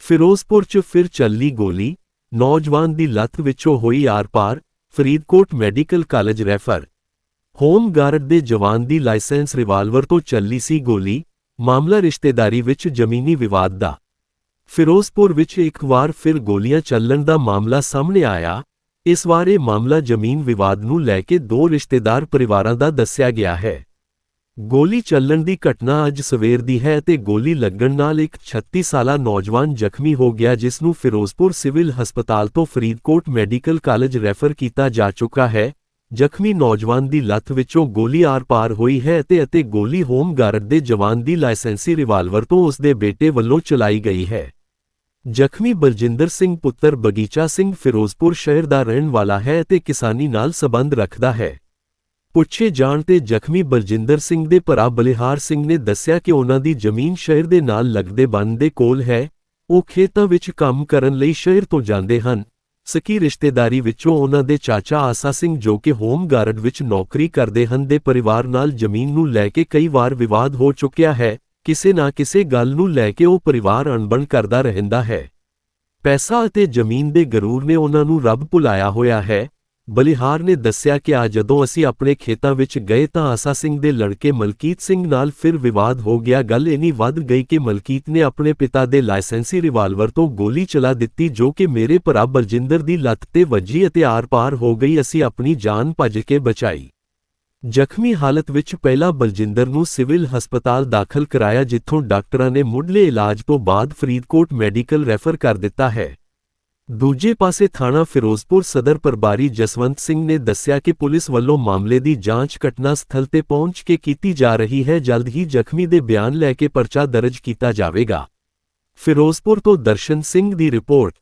ਫਿਰੋਜ਼ਪੁਰ 'ਚ ਫਿਰ ਚੱਲੀ ਗੋਲੀ, ਨੌਜਵਾਨ ਦੀ ਲੱਤ ਵਿੱਚੋਂ ਹੋਈ ਆਰ-ਪਾਰ, Faridkot medical college refer. Home guard ਦੇ ਜਵਾਨ ਦੀ ਲਾਇਸੈਂਸ ਰਿਵਾਲਵਰ ਤੋਂ ਚੱਲੀ ਸੀ ਗੋਲੀ, ਮਾਮਲਾ ਰਿਸ਼ਤੇਦਾਰੀ ਵਿੱਚ ਜ਼ਮੀਨੀ ਵਿਵਾਦ ਦਾ। ਫਿਰੋਜ਼ਪੁਰ ਵਿੱਚ ਇੱਕ ਵਾਰ ਫਿਰ ਗੋਲੀਆਂ ਚੱਲਣ ਦਾ ਮਾਮਲਾ ਸਾਹਮਣੇ ਆਇਆ ਇਸ ਵਾਰ ਇਹ ਮਾਮਲਾ ਜ਼ਮੀਨ ਵਿਵਾਦ ਨੂੰ ਲੈ ਕੇ ਦੋ ਰਿਸ਼ਤੇਦਾਰ ਪਰਿਵਾਰਾਂ ਦਾ ਦੱਸਿਆ ਗਿਆ ਹੈ। ਗੋਲੀ ਚੱਲਣ ਦੀ ਘਟਨਾ ਅੱਜ ਸਵੇਰ ਦੀ ਹੈ ਅਤੇ ਗੋਲੀ ਲੱਗਣ ਨਾਲ ਇੱਕ 36 ਸਾਲਾ ਨੌਜਵਾਨ ਜ਼ਖਮੀ ਹੋ ਗਿਆ ਜਿਸ ਨੂੰ ਫਿਰੋਜ਼ਪੁਰ ਸਿਵਲ ਹਸਪਤਾਲ ਤੋਂ ਫਰੀਦਕੋਟ ਮੈਡੀਕਲ ਕਾਲਜ ਰੈਫਰ ਕੀਤਾ ਜਾ ਚੁੱਕਾ ਹੈ। ਜ਼ਖਮੀ ਨੌਜਵਾਨ ਦੀ ਲੱਤ ਵਿੱਚੋਂ ਗੋਲੀ ਆਰ-ਪਾਰ ਹੋਈ ਹੈ ਅਤੇ ਅਤੇ ਗੋਲੀ ਹੋਮ ਗਾਰਡ ਦੇ ਜਵਾਨ ਦੀ ਲਾਇਸੈਂਸੀ ਰਿਵਾਲਵਰ ਤੋਂ ਉਸ ਦੇ ਬੇਟੇ ਵੱਲੋਂ ਚਲਾਈ ਗਈ ਹੈ। ਜ਼ਖਮੀ ਬਲਜਿੰਦਰ ਸਿੰਘ ਪੁੱਤਰ ਬਗੀਚਾ ਸਿੰਘ ਫਿਰੋਜ਼ਪੁਰ ਸ਼ਹਿਰ ਦਾ ਰਹਿਣ ਵਾਲਾ ਹੈ ਅਤੇ ਕਿਸਾਨੀ ਨਾਲ ਸਬੰਧ ਰੱਖਦਾ ਹੈ। ਪੁੱਛੇ ਜਾਣ ਤੇ ਜ਼ਖਮੀ ਬਲਜਿੰਦਰ ਸਿੰਘ ਦੇ ਭਰਾ ਬਲਿਹਾਰ ਸਿੰਘ ਨੇ ਦੱਸਿਆ ਕਿ ਉਹਨਾਂ ਦੀ ਜ਼ਮੀਨ ਸ਼ਹਿਰ ਦੇ ਨਾਲ ਲੱਗਦੇ ਬੰਨ ਦੇ ਕੋਲ ਹੈ। ਉਹ ਖੇਤਾਂ ਵਿੱਚ ਕੰਮ ਕਰਨ ਲਈ ਸ਼ਹਿਰ ਤੋਂ ਜਾਂਦੇ ਹਨ। ਸਕੀ ਰਿਸ਼ਤੇਦਾਰੀ ਵਿੱਚੋਂ ਉਹਨਾਂ ਦੇ ਚਾਚਾ ਆਸਾ ਸਿੰਘ ਜੋ ਕਿ ਹੋਮ ਗਾਰਡ ਵਿੱਚ ਨੌਕਰੀ ਕਰਦੇ ਹਨ ਦੇ ਪਰਿਵਾਰ ਨਾਲ ਜ਼ਮੀਨ ਨੂੰ ਲੈ ਕੇ ਕਈ ਵਾਰ ਵਿਵਾਦ ਹੋ ਚੁੱਕਿਆ ਹੈ। ਕਿਸੇ ਨਾ ਕਿਸੇ ਗੱਲ ਨੂੰ ਲੈ ਕੇ ਉਹ ਪਰਿਵਾਰ ਅਣਬਣ ਕਰਦਾ ਰਹਿੰਦਾ ਹੈ। ਪੈਸਾ ਅਤੇ ਜ਼ਮੀਨ ਦੇ ਗਰੂਰ ਨੇ ਉਹਨਾਂ ਨੂੰ ਰੱਬ ਭੁਲਾਇਆ ਹੋਇਆ ਹੈ। ਬਲਿਹਾਰ ਨੇ ਦੱਸਿਆ ਕਿ ਆ ਜਦੋਂ ਅਸੀਂ ਆਪਣੇ ਖੇਤਾਂ ਵਿੱਚ ਗਏ ਤਾਂ ਆਸਾ ਸਿੰਘ ਦੇ ਲੜਕੇ ਮਲਕੀਤ ਸਿੰਘ ਨਾਲ ਫਿਰ ਵਿਵਾਦ ਹੋ ਗਿਆ। ਗੱਲ ਇਨੀ ਵੱਧ ਗਈ ਕਿ ਮਲਕੀਤ ਨੇ ਆਪਣੇ ਪਿਤਾ ਦੇ ਲਾਇਸੈਂਸੀ ਰਿਵਾਲਵਰ ਤੋਂ ਗੋਲੀ ਚਲਾ ਦਿੱਤੀ ਜੋ ਕਿ ਮੇਰੇ ਭਰਾ ਬਲਜਿੰਦਰ ਦੀ ਲੱਤ ਤੇ ਵੱਜੀ ਅਤੇ ਆਰ-ਪਾਰ ਹੋ ਗਈ। ਅਸੀਂ ਆਪਣੀ ਜਾਨ ਭੱਜ ਕੇ ਬਚਾਈ। ਜ਼ਖਮੀ ਹਾਲਤ ਵਿੱਚ ਪਹਿਲਾਂ ਬਲਜਿੰਦਰ ਨੂੰ ਸਿਵਲ ਹਸਪਤਾਲ ਦਾਖਲ ਕਰਾਇਆ ਜਿੱਥੋਂ ਡਾਕਟਰਾਂ ਨੇ ਮੁੱਢਲੇ ਇਲਾਜ ਤੋਂ ਬਾਅਦ ਫਰੀਦਕੋਟ ਮੈਡੀਕਲ ਰੈਫਰ ਕਰ ਦਿੱਤਾ ਹੈ। ਦੂਜੇ ਪਾਸੇ ਥਾਣਾ ਫਿਰੋਜ਼ਪੁਰ ਸਦਰ ਪ੍ਰਭਾਰੀ ਜਸਵੰਤ ਸਿੰਘ ਨੇ ਦੱਸਿਆ ਕਿ ਪੁਲਿਸ ਵੱਲੋਂ ਮਾਮਲੇ ਦੀ ਜਾਂਚ ਘਟਨਾ ਸਥਲ ਤੇ ਪਹੁੰਚ ਕੇ ਕੀਤੀ ਜਾ ਰਹੀ ਹੈ। ਜਲਦ ਹੀ ਜ਼ਖਮੀ ਦੇ ਬਿਆਨ ਲੈ ਕੇ ਪਰਚਾ ਦਰਜ ਕੀਤਾ ਜਾਵੇਗਾ। ਫਿਰੋਜ਼ਪੁਰ ਤੋਂ ਦਰਸ਼ਨ ਸਿੰਘ ਦੀ ਰਿਪੋਰਟ।